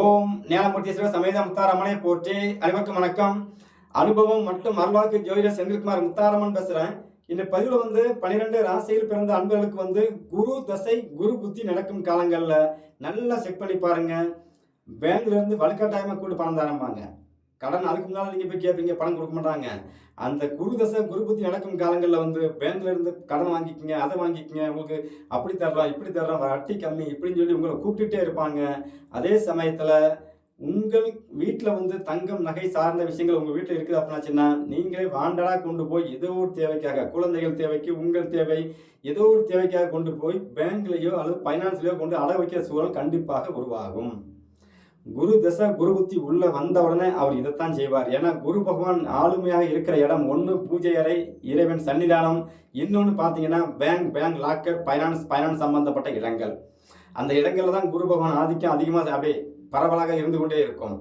ஓம் ஞானமூர்த்தீஸ்வர சமேத முத்தாரம்மனை போற்றி அனைவருக்கும் வணக்கம். அனுபவம் மற்றும் வரலாறு ஜோதிடர் செந்தில்குமார் முத்தாரம்மன் பேசுகிறேன் இந்த பதிவில் வந்து பன்னிரெண்டு ராசியில் பிறந்த அன்பர்களுக்கு வந்து குரு தசை குரு புத்தி நடக்கும் காலங்களில் நல்லா செக் பண்ணி பாருங்கள் பேங்க்லேருந்து வலுக்கட்டாயமாக கூட்டு பணம் தரம்பாங்க. கடன் அதுக்கு முன்னால் நீங்கள் போய் கேட்பீங்க பணம் கொடுக்க மாட்டாங்க. அந்த குரு தசை குரு நடக்கும் காலங்களில் வந்து பேங்க்ல இருந்து கடன் வாங்கிக்கிங்க அதை வாங்கிக்கங்க உங்களுக்கு அப்படி தர்றோம் இப்படி தர்றோம் வட்டி கம்மி இப்படின்னு சொல்லி உங்களை கூப்பிட்டுட்டே இருப்பாங்க. அதே சமயத்தில் உங்கள் வீட்டில் வந்து தங்கம் நகை சார்ந்த விஷயங்கள் உங்கள் வீட்டில் இருக்குது அப்படின்னாச்சுன்னா நீங்களே வாண்டடாக கொண்டு போய் ஏதோ ஒரு தேவைக்காக குழந்தைகள் தேவைக்கு உங்கள் தேவை ஏதோ ஒரு தேவைக்காக கொண்டு போய் பேங்க்லேயோ அல்லது ஃபைனான்ஸ்லேயோ கொண்டு அட வைக்கிற சூழல் கண்டிப்பாக உருவாகும். குரு தசை குரு புத்தி உள்ள வந்த உடனே அவர் இதைத்தான் செய்வார். ஏன்னா குரு பகவான் ஆளுமையாக இருக்கிற இடம் ஒன்று பூஜை அறை இறைவன் சன்னிதானம் இன்னொன்று பார்த்தீங்கன்னா bank bank locker finance finance சம்பந்தப்பட்ட இடங்கள். அந்த இடங்கள்ல தான் குரு பகவான் ஆதிக்கம் அதிகமாக அப்படியே பரவலாக இருந்து கொண்டே இருக்கும்.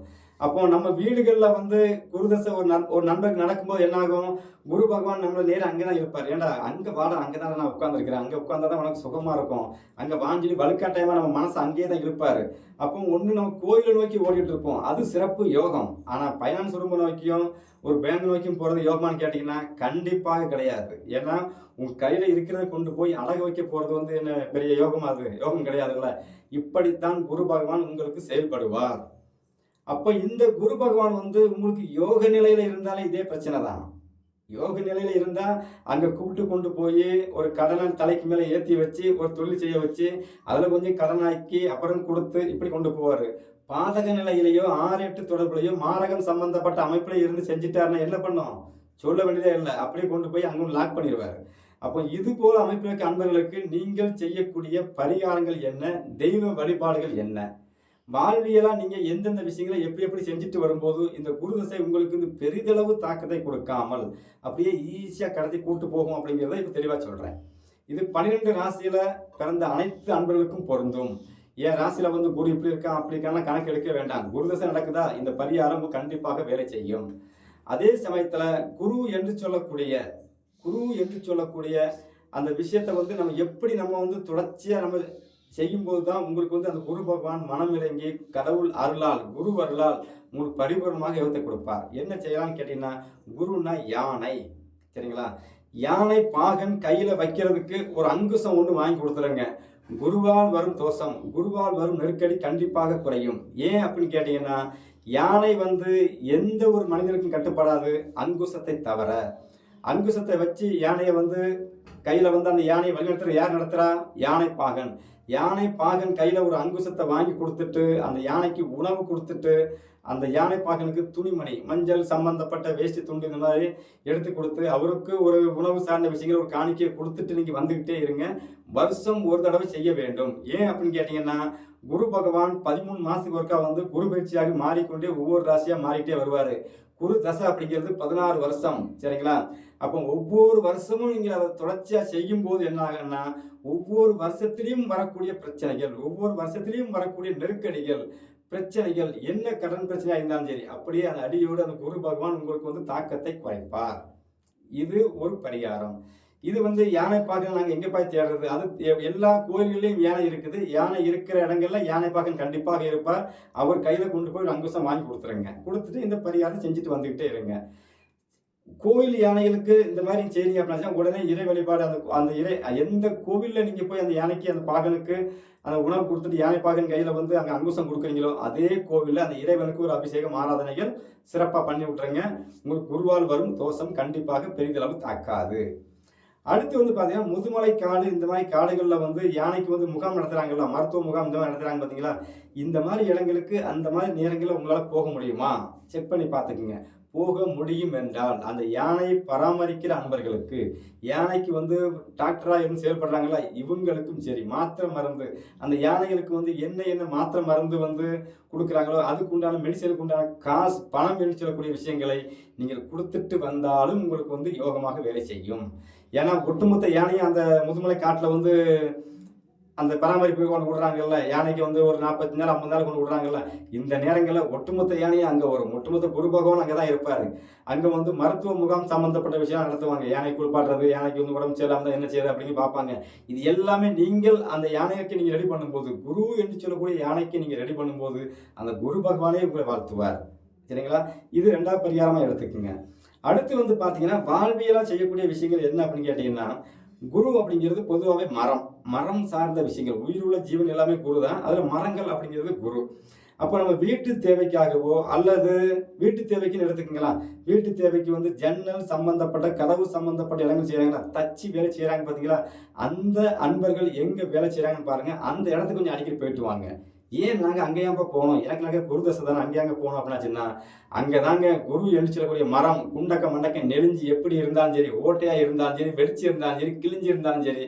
அப்போ நம்ம வீடுகளில் வந்து குருதசை ஒரு நன் ஒரு நண்பருக்கு நடக்கும்போது என்னாகும்? குரு பகவான் நம்மளை நேரம் அங்கே தான் இருப்பார். ஏன்டா அங்கே வாடா அங்கே தான் நான் உட்காந்துருக்கிறேன் அங்கே உட்காந்தா தான் உனக்கு சுகமாக இருக்கும். அங்கே வாஞ்சிலி வலுக்காட்டாயமாக நம்ம மனசு அங்கேயே தான் இருப்பார். அப்போ ஒன்று நம்ம கோயிலை நோக்கி ஓடிட்டு இருப்போம். அது சிறப்பு யோகம். ஆனால் ஃபைனான்ஸ் குடும்ப நோக்கியும் ஒரு பேங்க் நோக்கியும் போகிறது யோகமானு கேட்டிங்கன்னா கண்டிப்பாக கிடையாது. ஏன்னா உங்கள் கையில் இருக்கிறத கொண்டு போய் அடகு வைக்க போகிறது வந்து என்ன பெரிய யோகம் அது? யோகம் கிடையாதுல்ல. இப்படித்தான் குரு பகவான் உங்களுக்கு செயல்படுவார். அப்போ இந்த குரு பகவான் வந்து உங்களுக்கு யோக நிலையில் இருந்தாலே இதே பிரச்சனை தான். யோக நிலையில் இருந்தால் அங்கே கூப்பிட்டு கொண்டு போய் ஒரு கடனை தலைக்கு மேலே ஏற்றி வச்சு ஒரு தொழில் செய்ய வச்சு அதில் கொஞ்சம் கடனாக்கி அப்புறம் கொடுத்து இப்படி கொண்டு போவார். பாதக நிலையிலேயோ ஆறு எட்டு தொடர்புலையோ மாரகம் சம்பந்தப்பட்ட அமைப்பில் இருந்து செஞ்சுட்டாருன்னா என்ன பண்ணோம்? சொல்ல வேண்டியதே இல்லை. அப்படியே கொண்டு போய் அங்கே லாக் பண்ணிடுவார் அப்போ இது போல் அமைப்பில் இருக்க அன்பர்களுக்கு நீங்கள் செய்யக்கூடிய பரிகாரங்கள் என்ன? தெய்வ வழிபாடுகள் என்ன? வாழ்வியலாக நீங்க எந்தெந்த விஷயங்களை எப்படி எப்படி செஞ்சுட்டு வரும்போது இந்த குருதசை உங்களுக்கு வந்து பெரிதளவு தாக்கத்தை கொடுக்காமல் அப்படியே ஈஸியா கடத்தி கூட்டு போகும் அப்படிங்கிறத இப்ப தெளிவா சொல்றேன். இது பன்னிரெண்டு ராசியில பிறந்த அனைத்து அன்பர்களுக்கும் பொருந்தும். என் ராசியில வந்து குரு இப்படி இருக்கான் அப்படி இருக்கான்னு கணக்கு எடுக்க வேண்டாம். குருதசை நடக்குதா? இந்த பரிகாரம் கண்டிப்பாக வேலை செய்யும். அதே சமயத்துல குரு என்று சொல்லக்கூடிய குரு என்று சொல்லக்கூடிய அந்த விஷயத்தை வந்து நம்ம எப்படி நம்ம வந்து தொடர்ச்சியா நம்ம செய்யும்போது தான் உங்களுக்கு வந்து அந்த குரு பகவான் மனம் இறங்கி கடவுள் அருளால் குரு அருளால் உங்களுக்கு பரிபூர்ணமாக யோகத்தை கொடுப்பார். என்ன செய்யலாம்னு கேட்டீங்கன்னா குருன்னா யானை. சரிங்களா? யானை பாகன் கையில் வைக்கிறதுக்கு ஒரு அங்குசம் ஒன்று வாங்கி கொடுத்துருங்க. குருவால் வரும் தோஷம் குருவால் வரும் நெருக்கடி கண்டிப்பாக குறையும். ஏன் அப்படின்னு கேட்டீங்கன்னா யானை வந்து எந்த ஒரு மனிதனுக்கும் கட்டுப்படாது அங்குசத்தை தவிர அங்குசத்தை வச்சு யானையை வந்து கையில் வந்து அந்த யானையை வழிநடத்துகிற யார் நடத்துகிறா யானை பாகன். யானை பாகன் கையில் ஒரு அங்குசத்தை வாங்கி கொடுத்துட்டு அந்த யானைக்கு உணவு கொடுத்துட்டு அந்த யானை பாகனுக்கு துணிமணி மஞ்சள் சம்பந்தப்பட்ட வேஷ்டி துண்டு இந்த மாதிரி எடுத்து கொடுத்து அவருக்கு ஒரு உணவு சார்ந்த விஷயங்கள் ஒரு காணிக்கையை கொடுத்துட்டு நீங்கள் வந்துக்கிட்டே இருங்க. வருஷம் ஒரு தடவை செய்ய வேண்டும். ஏன் அப்படின்னு கேட்டிங்கன்னா குரு பகவான் பதிமூணு மாசத்துக்கு ஒருக்கா வந்து குரு பயிற்சியாக மாறிக்கொண்டே ஒவ்வொரு ராசியா மாறிட்டே வருவாரு. குரு தசை அப்படிங்கிறது பதினாறு வருஷம் சரிங்களா? அப்போ ஒவ்வொரு வருஷமும் நீங்கள் அதை தொடர்ச்சியாக செய்யும் போது என்ன ஆகும்னா ஒவ்வொரு வருஷத்திலையும் வரக்கூடிய பிரச்சனைகள் ஒவ்வொரு வருஷத்திலையும் வரக்கூடிய நெருக்கடிகள் பிரச்சனைகள் என்ன கடன் பிரச்சனையாக இருந்தாலும் சரி அப்படியே அந்த அடியோடு அந்த குரு பகவான் உங்களுக்கு வந்து தாக்கத்தை குறைப்பார். இது ஒரு பரிகாரம். இது வந்து யானை பாகன் நாங்கள் எங்கே போய் தேடுறது? அது எல்லா கோயில்கள்லையும் யானை இருக்குது. யானை இருக்கிற இடங்கள்ல யானை பாகன் கண்டிப்பாக இருப்பார். அவர் கையில் கொண்டு போய் அங்குசம் வாங்கி கொடுத்துருங்க. கொடுத்துட்டு இந்த பரிகாரம் செஞ்சுட்டு வந்துக்கிட்டே இருங்க. கோயில் யானைகளுக்கு இந்த மாதிரி செய்றீங்க அப்படின்னா உடனே இறை வழிபாடு அந்த அந்த இறை எந்த கோவில்ல நீங்கள் போய் அந்த யானைக்கு அந்த பாகனுக்கு அந்த உணவு கொடுத்துட்டு யானை பாகன் கையில் வந்து அங்கே அங்குசம் கொடுக்குறீங்களோ அதே கோவிலில் அந்த இறைவனுக்கு ஒரு அபிஷேகம் ஆராதனைகள் சிறப்பாக பண்ணி விட்டுருங்க. உங்களுக்கு குருவால் வரும் தோஷம் கண்டிப்பாக பெரிதளவு தாக்காது. அடுத்து வந்து பார்த்தீங்கன்னா முதுமலை காடு இந்த மாதிரி காடுகளில் வந்து யானைக்கு வந்து முகாம் நடத்துகிறாங்கல்ல மருத்துவ முகாம் இந்த மாதிரி நடத்துகிறாங்க பார்த்தீங்களா இந்த மாதிரி இடங்களுக்கு அந்த மாதிரி நேரங்களில் உங்களால் போக முடியுமா? செக் பண்ணி பார்த்துக்குங்க போக முடியும் என்றால் அந்த யானையை பராமரிக்கிற அன்பர்களுக்கு யானைக்கு வந்து டாக்டராக இருந்து செயல்படுறாங்களா இவங்களுக்கும் சரி மாத்திரை மருந்து அந்த யானைகளுக்கு வந்து என்ன என்ன மாத்திரை மருந்து வந்து கொடுக்குறாங்களோ அதுக்கு உண்டான மெடிசனுக்கு உண்டான காசு பணம் என்று சொல்லக்கூடிய விஷயங்களை நீங்கள் கொடுத்துட்டு வந்தாலும் உங்களுக்கு வந்து யோகமாக வேலை செய்யும். ஏன்னா ஒட்டுமொத்த யானையும் அந்த முதுமலை காட்டில் வந்து அந்த பராமரிப்பு கொண்டு விடுறாங்கல்ல. யானைக்கு வந்து ஒரு நாற்பத்தஞ்சு நாள் ஐம்பது நாள் கொண்டு விடுறாங்கல்ல. இந்த நேரங்களில் ஒட்டுமொத்த யானையும் அங்கே வரும். ஒட்டுமொத்த குரு பகவான் அங்கே தான் இருப்பார். அங்கே வந்து மருத்துவ முகாம் சம்மந்தப்பட்ட விஷயம் நடத்துவாங்க. யானை குளிப்பாடுறது யானைக்கு வந்து உடம்பு சரியில்லாமல் என்ன செய்யுது அப்படின்னு பார்ப்பாங்க. இது எல்லாமே நீங்கள் அந்த யானைக்கு நீங்கள் ரெடி பண்ணும்போது குரு என்று சொல்லக்கூடிய யானைக்கு நீங்கள் ரெடி பண்ணும்போது அந்த குரு பகவானே உங்களை வாழ்த்துவார். சரிங்களா? இது ரெண்டாவது பரிகாரமாக எடுத்துக்கோங்க. அடுத்து வந்து பார்த்தீங்கன்னா வாழ்வியலாக செய்யக்கூடிய விஷயங்கள் என்ன அப்படின்னு கேட்டிங்கன்னா குரு அப்படிங்கிறது பொதுவாகவே மரம். மரம் சார்ந்த விஷயங்கள். உயிருள்ள ஜீவன் எல்லாமே குரு தான். அதில் மரங்கள் அப்படிங்கிறது குரு. அப்போ நம்ம வீட்டு தேவைக்காகவோ அல்லது வீட்டு தேவைக்குன்னு எடுத்துக்கங்களா வீட்டு தேவைக்கு வந்து ஜன்னல் சம்பந்தப்பட்ட கதவு சம்பந்தப்பட்ட இடங்கள் செய்கிறாங்களா தச்சு வேலை செய்கிறாங்க பார்த்தீங்களா அந்த அன்பர்கள் எங்கே வேலை செய்கிறாங்கன்னு பாருங்கள் அந்த இடத்துக்கு கொஞ்சம் அடிக்கடி போயிட்டு வாங்க. ஏன் நாங்கள் அங்கே போனோம்? எனக்கு நாங்கள் குரு தசை தானே அங்கே அங்கே போகணும் அப்படின்னாச்சுன்னா அங்கே தாங்க குரு என்று மரம் குண்டக்க மண்டக்க நெளிஞ்சு எப்படி இருந்தாலும் சரி ஓட்டையாக இருந்தாலும் சரி வெடிச்சு இருந்தாலும் சரி கிழிஞ்சு இருந்தாலும் சரி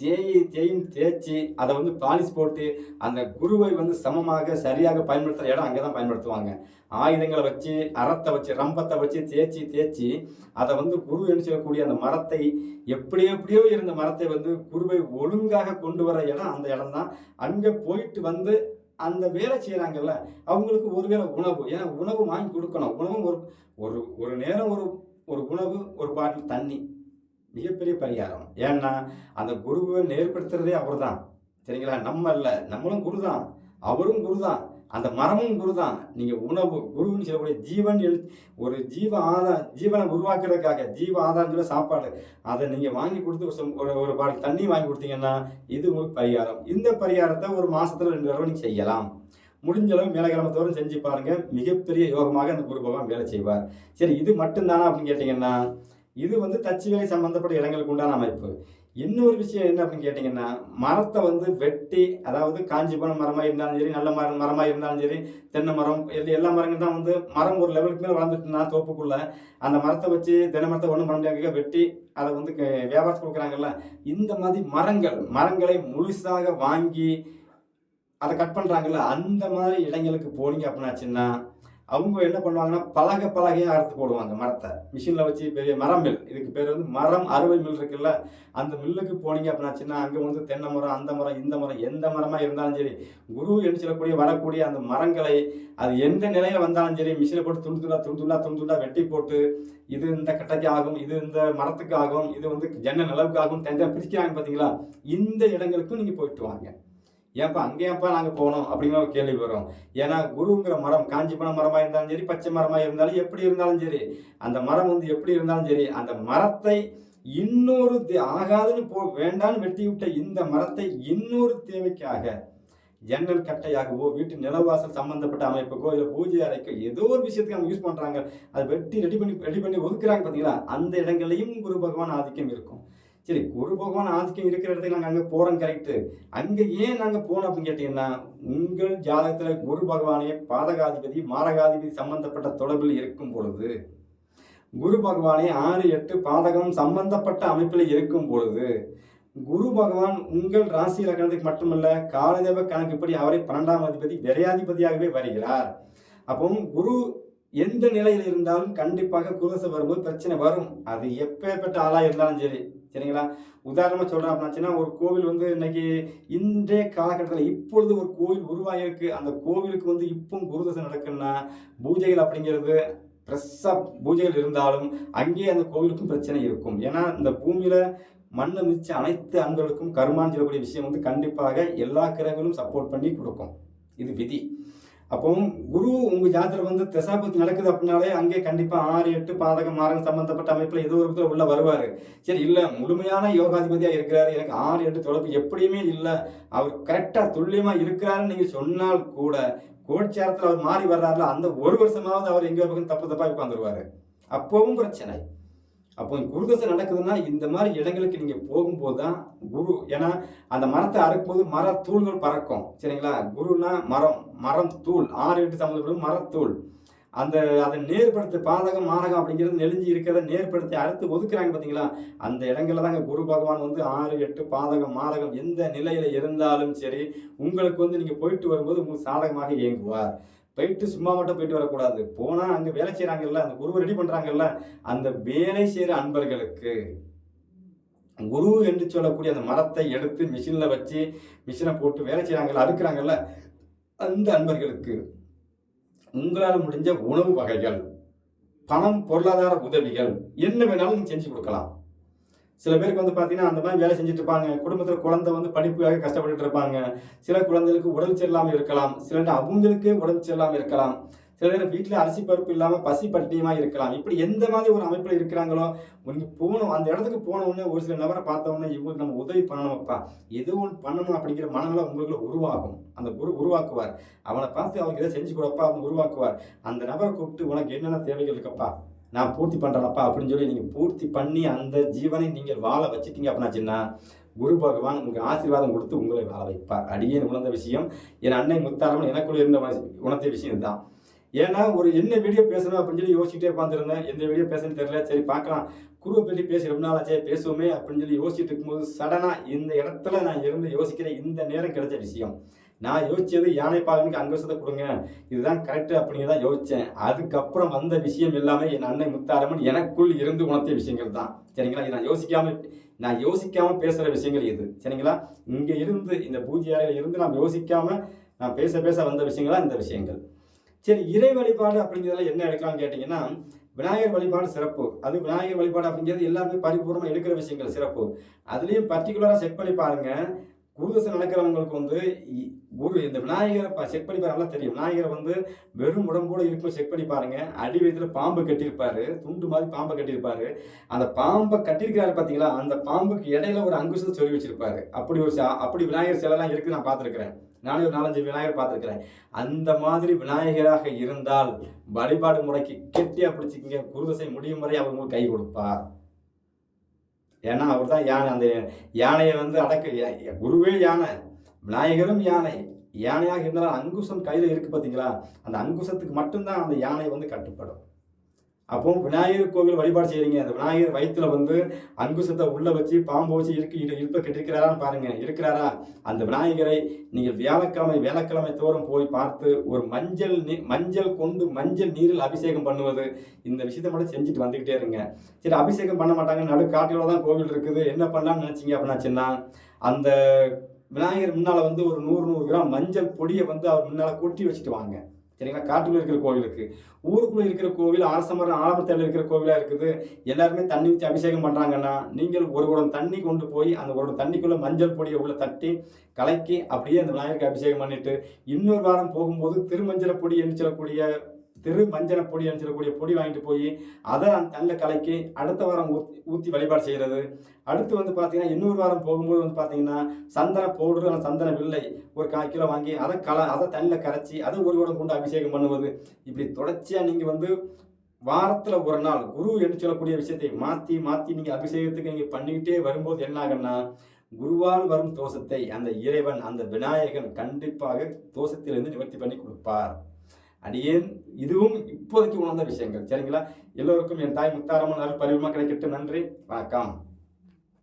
தேய் தேயும் தேய்ச்சி அதை வந்து பாலிஷ் போட்டு அந்த குருவை வந்து சமமாக சரியாக பயன்படுத்துகிற இடம் அங்கே தான் பயன்படுத்துவாங்க. ஆயுதங்களை வச்சு அறத்தை வச்சு ரம்பத்தை வச்சு தேய்ச்சி தேய்ச்சி அதை வந்து குரு என்று சொல்லக்கூடிய அந்த மரத்தை எப்படி எப்படியோ இருந்த மரத்தை வந்து குருவை ஒழுங்காக கொண்டு வர இடம் அந்த இடம் தான் அங்கே போயிட்டு வந்து அந்த வேலை செய்கிறாங்கல்ல அவங்களுக்கு ஒருவேளை உணவு ஏன்னா உணவு வாங்கி கொடுக்கணும். உணவும் ஒரு ஒரு ஒரு நேரம் ஒரு ஒரு உணவு ஒரு பாட்டில் தண்ணி மிகப்பெரிய பரிகாரம். ஏன்னா அந்த குருவை நேர்படுத்துறதே அவர் தான் சரிங்களா? நம்ம இல்லை நம்மளும் குரு தான் அவரும் குரு தான் அந்த மரமும் குரு தான் நீங்கள் உணவு குருன்னு சொல்லக்கூடிய ஜீவன் எழு ஒரு ஜீவ ஆதார ஜீவனை உருவாக்குறதுக்காக ஜீவ ஆதாரம் சொல்ல சாப்பாடு. அதை நீங்கள் வாங்கி கொடுத்து ஒரு ஒரு ஒரு தண்ணி வாங்கி கொடுத்தீங்கன்னா இது உங்களுக்கு பரிகாரம். இந்த பரிகாரத்தை ஒரு மாதத்தில் ரெண்டு தடவை நீங்கள் செய்யலாம். முடிஞ்ச அளவு மேலக்கிழமை செஞ்சு பாருங்கள் மிகப்பெரிய யோகமாக அந்த குரு பகவான் வேலை செய்வார். சரி இது மட்டும்தானா அப்படின்னு கேட்டிங்கன்னா இது வந்து தச்சு வேலை சம்பந்தப்பட்ட இடங்களுக்கு உண்டான அமைப்பு. இன்னொரு விஷயம் என்ன அப்படின்னு கேட்டிங்கன்னா மரத்தை வந்து வெட்டி அதாவது காஞ்சி போன மரமாக இருந்தாலும் சரி நல்ல மரம் மரமாக இருந்தாலும் சரி தென்னை மரம் எல்லா எல்லா மரங்கள் தான் வந்து மரம் ஒரு லெவலுக்கு மேலே வளர்ந்துட்டுனா தோப்புக்குள்ளே அந்த மரத்தை வச்சு தென்னை மரத்தை ஒன்றும் பண்ண முடியாது வெட்டி அதை வந்து வியாபாரத்துக்கு கொடுக்குறாங்கல்ல இந்த மாதிரி மரங்கள் மரங்களை முழுசாக வாங்கி அதை கட் பண்ணுறாங்கல்ல அந்த மாதிரி இடங்களுக்கு போனீங்க அப்படின்னாச்சுன்னா அவங்க என்ன பண்ணுவாங்கன்னா பலகை பலகையாக அறுத்து போடுவாங்க மரத்தை. மிஷினில் வச்சு பெரிய மரம் மில் இதுக்கு பேர் வந்து மரம் அறுவை மில் இருக்குல்ல. அந்த மில்லுக்கு போனீங்க அப்படின்னாச்சுன்னா அங்கே வந்து தென்னை மரம் அந்த மரம் இந்த மரம் எந்த மரமாக இருந்தாலும் சரி குரு என்று சொல்லக்கூடிய வரக்கூடிய அந்த மரங்களை அது எந்த நிலையில் வந்தாலும் சரி மிஷினை போட்டு துண்டு துண்டா துண்டு துண்டா துண்டு துண்டா வெட்டி போட்டு இது இந்த கட்டைக்கு ஆகும் இது இந்த மரத்துக்கு ஆகும் இது வந்து ஜன்ன நிலவுக்கு ஆகும் தனியாக பிரிக்கிறாங்க பார்த்தீங்களா இந்த இடங்களுக்கும் நீங்கள் போயிட்டு வாங்க. ஏன்ப்பா அங்கே ஏன்ப்பா நாங்கள் போகணும் அப்படிங்கிற ஒரு கேள்வி வரும். ஏன்னா குருங்கிற மரம் காஞ்சி போன மரமாக இருந்தாலும் சரி பச்சை மரமாக இருந்தாலும் எப்படி இருந்தாலும் சரி அந்த மரம் வந்து எப்படி இருந்தாலும் சரி அந்த மரத்தை இன்னொரு தே- ஆகாதுன்னு போ வேண்டான்னு வெட்டி விட்ட இந்த மரத்தை இன்னொரு தேவைக்காக ஜன்னல் கட்டையாகவோ வீட்டு நிலவாசல் சம்பந்தப்பட்ட அமைப்புக்கோ இல்லை பூஜை அறைக்கோ ஏதோ ஒரு விஷயத்துக்கு அவங்க யூஸ் பண்ணுறாங்க அதை வெட்டி ரெடி பண்ணி ரெடி பண்ணி ஒதுக்குறாங்க பார்த்தீங்களா அந்த இடங்கள்லையும் குரு பகவான் ஆதிக்கம் இருக்கும். சரி குரு பகவான் ஆதிக்கம் இருக்கிற இடத்துக்கு நாங்கள் அங்கே போகிறோம் கரெக்டு அங்கே ஏன் நாங்கள் போனோம் அப்படின்னு கேட்டிங்கன்னா உங்கள் ஜாதகத்தில் குரு பகவானே பாதகாதிபதி மாரகாதிபதி சம்பந்தப்பட்ட தொடர்பில் இருக்கும் பொழுது குரு பகவானே ஆறு எட்டு பாதகம் சம்பந்தப்பட்ட அமைப்பில் இருக்கும் பொழுது குரு பகவான் உங்கள் ராசி லக்னத்துக்கு மட்டுமல்ல காலதேவ கணக்குப்படி அவரை பன்னெண்டாம் அதிபதி விரையாதிபதியாகவே வருகிறார். அப்போ குரு எந்த நிலையில் இருந்தாலும் கண்டிப்பாக குருசை வரும்போது பிரச்சனை வரும். அது எப்பேற்பட்ட ஆளாக இருந்தாலும் சரி. சரிங்களா? உதாரணமாக சொல்கிறேன் அப்படின்னாச்சுன்னா ஒரு கோவில் வந்து இன்னைக்கு இன்றைய காலகட்டத்தில் இப்பொழுது ஒரு கோவில் உருவாகியிருக்கு. அந்த கோவிலுக்கு வந்து இப்போ குருதசை நடக்குன்னா பூஜைகள் அப்படிங்கிறது ஃப்ரெஷ்ஷாக பூஜைகள் இருந்தாலும் அங்கேயே அந்த கோவிலுக்கும் பிரச்சனை இருக்கும். ஏன்னா இந்த பூமியில் மண்ணை மிச்ச அனைத்து அன்பர்களுக்கும் கருமான்னு சொல்லக்கூடிய விஷயம் வந்து கண்டிப்பாக எல்லா கிரகங்களும் சப்போர்ட் பண்ணி கொடுக்கும். இது விதி. அப்போ குரு உங்கள் ஜாதகம் வந்து திசாபுத்தி நடக்குது அப்படின்னாலே அங்கே கண்டிப்பாக ஆறு எட்டு பாதகம் மாரகம் சம்பந்தப்பட்ட அமைப்பில் ஏதோ ஒரு விதத்துல உள்ள வருவார். சரி இல்லை முழுமையான யோகாதிபதியாக இருக்கிறாரு. எனக்கு ஆறு எட்டு தொடர்பு எப்படியுமே இல்லை. அவர் கரெக்டாக துல்லியமாக இருக்கிறாருன்னு நீங்கள் சொன்னால் கூட கோட்சாரத்தில் அவர் மாறி வர்றாருல அந்த ஒரு வருஷமாவது அவர் எங்கேயோ பக்கம் தப்பு தப்பாக உட்காந்துருவாரு அப்போவும் பிரச்சனை. அப்போ குருதசை நடக்குதுன்னா இந்த மாதிரி இடங்களுக்கு நீங்கள் போகும்போது தான் குரு ஏன்னா அந்த மரத்தை அறுக்கும்போது மர தூள்கள் பறக்கும். சரிங்களா? குருனா மரம் மரம் தூள் ஆறு எட்டு சம்மந்தப்படும் மரத்தூள். அந்த அதை நேர்படுத்த பாதகம் மாரகம் அப்படிங்கிறது நெளிஞ்சு இருக்கிறத நேர்படுத்தி அறுத்து ஒதுக்குறாங்க பார்த்தீங்களா அந்த இடங்கள்ல தாங்க குரு பகவான் வந்து ஆறு எட்டு பாதகம் மாரகம் எந்த நிலையில இருந்தாலும் சரி உங்களுக்கு வந்து நீங்கள் போயிட்டு வரும்போது உங்களுக்கு சாதகமாக இயங்குவார். போயிட்டு சும்மா மட்டும் போயிட்டு வரக்கூடாது. போனால் அங்கே வேலை செய்கிறாங்கல்ல அந்த குருவை ரெடி பண்ணுறாங்கல்ல அந்த வேலை செய்கிற அன்பர்களுக்கு குரு என்று சொல்லக்கூடிய அந்த மரத்தை எடுத்து மிஷினில் வச்சு மிஷினை போட்டு வேலை செய்கிறாங்கல்ல அறுக்கிறாங்கல்ல அந்த அன்பர்களுக்கு உங்களால் முடிஞ்ச உணவு வகைகள் பணம் பொருளாதார உதவிகள் என்ன வேணாலும் நீங்கள் செஞ்சு கொடுக்கலாம். சில பேருக்கு வந்து பார்த்தீங்கன்னா அந்த மாதிரி வேலை செஞ்சுட்டு இருப்பாங்க. குடும்பத்தில் குழந்தை வந்து படிப்புக்காக கஷ்டப்பட்டுட்டு இருப்பாங்க. சில குழந்தைகளுக்கு உடல் சரியில்லாமல் இருக்கலாம். சில அவங்களுக்கு உடம்பு சரியில்லாமல் இருக்கலாம். சில பேர் வீட்டில் அரிசி பருப்பு இல்லாமல் பசி பட்டினியமாக இருக்கலாம். இப்படி எந்த மாதிரி ஒரு அமைப்பில் இருக்கிறாங்களோ நீங்கள் போகணும் அந்த இடத்துக்கு போன ஒரு சில நபரை பார்த்த இவங்களுக்கு நம்ம உதவி பண்ணணும்ப்பா எது ஒன்று பண்ணணும் அப்படிங்கிற மனநிலை உங்களுக்குள்ள உருவாகும். அந்த குரு உருவாக்குவார். அவனை பார்த்து அவனுக்கு எதை செஞ்சு கொடுப்பா அவன் உருவாக்குவார். அந்த நபரை கூப்பிட்டு உனக்கு என்னென்ன தேவைகள் இருக்கப்பா? நான் பூர்த்தி பண்ணுறேனப்பா அப்படின்னு சொல்லி நீங்கள் பூர்த்தி பண்ணி அந்த ஜீவனை நீங்கள் வாழ வச்சுட்டீங்க அப்படின்னாச்சுன்னா குரு பகவான் உங்களுக்கு ஆசீர்வாதம் கொடுத்து உங்களை வாழ வைப்பார். அடியே உணர்ந்த விஷயம். என் அன்னை முத்தாரம்மன் எனக்குள்ள இருந்த உணர்ந்த விஷயம் இதுதான். ஏன்னா ஒரு என்ன வீடியோ பேசணும் அப்படின்னு சொல்லி யோசிச்சுட்டே உட்காந்துருந்தேன் எந்த வீடியோ பேசணும்னு தெரியல. சரி பார்க்கலாம். குருவை பற்றி பேசி ரொம்ப நாள் ஆச்சே பேசுவோமே அப்படின்னு சொல்லி யோசிச்சுட்டு இருக்கும்போது சடனாக இந்த இடத்துல நான் இருந்து யோசிக்கிற இந்த நேரம் கிடைச்ச விஷயம். நான் யோசிச்சது யானை பாலனுக்கு அங்கசத்தை கொடுங்க இதுதான் கரெக்டு அப்படிங்கிறத யோசித்தேன் அதுக்கப்புறம் வந்த விஷயம் எல்லாமே என் அன்னை முத்தாரமன் எனக்குள் இருந்து உணர்த்திய விஷயங்கள் தான். சரிங்களா? இது நான் யோசிக்காம நான் யோசிக்காம பேசுகிற விஷயங்கள் இது. சரிங்களா? இங்கே இருந்து இந்த பூஜை அறையில் இருந்து நான் யோசிக்காம நான் பேச பேச வந்த விஷயங்களா இந்த விஷயங்கள். சரி இறை வழிபாடு அப்படிங்கிறதுல என்ன எடுக்கலாம்னு கேட்டிங்கன்னா விநாயகர் வழிபாடு சிறப்பு. அது விநாயகர் வழிபாடு அப்படிங்கிறது எல்லாருமே பரிபூர்ணமாக எடுக்கிற விஷயங்கள் சிறப்பு. அதுலேயும் பர்டிகுலராக செக் பண்ணி பாருங்க. குருதசை நடக்கிறவங்களுக்கு வந்து குரு இந்த விநாயகரை செக் பண்ணி பாருங்க. நல்லா தெரியும். விநாயகரை வந்து வெறும் உடம்போடு இருக்கும் செக் பண்ணி பாருங்க. அடி வயதில் பாம்பு கட்டியிருப்பாரு. துண்டு மாதிரி பாம்பை கட்டியிருப்பாரு. அந்த பாம்பை கட்டியிருக்கிறாரு பார்த்தீங்களா அந்த பாம்புக்கு இடையில ஒரு அங்குசத்தை சொல்லி வச்சிருப்பாரு. அப்படி ஒரு அப்படி விநாயகர் சிலைலாம் இருக்கு நான் பார்த்துருக்குறேன். நானே ஒரு நாலஞ்சு விநாயகர் பார்த்துருக்குறேன். அந்த மாதிரி விநாயகராக இருந்தால் வழிபாடு முறைக்கு கெட்டியாக பிடிச்சிக்கிங்க. குருதசை முடியும் வரை அவர் உங்களுக்கு கை கொடுப்பார். ஏன்னா அவர் தான் யானை. அந்த யானையை வந்து அடக்க குருவே யானை. விநாயகரும் யானை. யானையாக இருந்தாலும் அங்குசம் கையில் இருக்குது பார்த்தீங்களா அந்த அங்குசத்துக்கு மட்டும்தான் அந்த யானை வந்து கட்டுப்படும். அப்போ விநாயகர் கோவில் வழிபாடு செய்கிறீங்க அந்த விநாயகர் வயிற்றுல வந்து அங்குசத்தை உள்ளே வச்சு பாம்பு வச்சு இருக்கு இருப்ப கட்டிருக்கிறாரான்னு பாருங்க. இருக்கிறாரா? அந்த விநாயகரை நீங்கள் வியாழக்கிழமை வேலைக்கிழமை தோறும் போய் பார்த்து ஒரு மஞ்சள் நீ மஞ்சள் கொண்டு மஞ்சள் நீரில் அபிஷேகம் பண்ணுவது இந்த விஷயத்தை மட்டும் செஞ்சுட்டு வந்துக்கிட்டே இருங்க. சரி அபிஷேகம் பண்ண மாட்டாங்க. நடு காட்டில் தான் கோவில் இருக்குது. என்ன பண்ணலாம்னு நினச்சிங்க அப்படின்னாச்சுன்னா அந்த விநாயகர் முன்னால் வந்து ஒரு நூறு நூறு கிராம் மஞ்சள் பொடியை வந்து அவர் முன்னால் கொட்டி வச்சுட்டு வாங்க. சரிங்களா? காட்டுக்குள்ள இருக்கிற கோவிலுக்கு ஊருக்குள்ள இருக்கிற கோவில் அரசமரம் ஆலமரத்தில் இருக்கிற கோவிலாக இருக்குது. எல்லாருமே தண்ணி ஊற்றி அபிஷேகம் பண்ணுறாங்கன்னா நீங்கள் ஒரு குடம் தண்ணி கொண்டு போய் அந்த ஒரு தண்ணிக்குள்ளே மஞ்சள் பொடியை உள்ள தட்டி கலக்கி அப்படியே அந்த விநாயகருக்கு அபிஷேகம் பண்ணிட்டு இன்னொரு வாரம் போகும்போது திருமஞ்சள பொடி என்று சொல்லக்கூடிய திரு மஞ்சன பொடி சொல்லக்கூடிய பொடி வாங்கிட்டு போய் அதை அந்த தண்ணில் கலக்கி அடுத்த வாரம் ஊற்றி ஊற்றி வழிபாடு செய்கிறது அடுத்து வந்து பார்த்தீங்கன்னா இன்னொரு வாரம் போகும்போது வந்து பார்த்தீங்கன்னா சந்தன பவுடர் அந்த சந்தன வில்லை ஒரு கால் கிலோ வாங்கி அதை கல அதை தண்ணியில் கரைச்சி அதை ஒரு குடம் கொண்டு அபிஷேகம் பண்ணுவது. இப்படி தொடர்ச்சியாக நீங்கள் வந்து வாரத்தில் ஒரு நாள் குரு என்று சொல்லக்கூடிய விஷயத்தை மாற்றி மாற்றி நீங்கள் அபிஷேகத்துக்கு நீங்கள் பண்ணிக்கிட்டே வரும்போது என்ன ஆகுன்னா குருவால் வரும் தோஷத்தை அந்த இறைவன் அந்த விநாயகன் கண்டிப்பாக தோஷத்திலிருந்து நிவர்த்தி பண்ணி கொடுப்பார். அடியேன் இதுவும் இப்போதைக்கு உணர்ந்த விஷயங்கள். சரிங்களா? எல்லோருக்கும் என் தாய் முத்தாரம்மன் அருள் பரிவமாக கிடைக்கட்டும். நன்றி. வணக்கம்.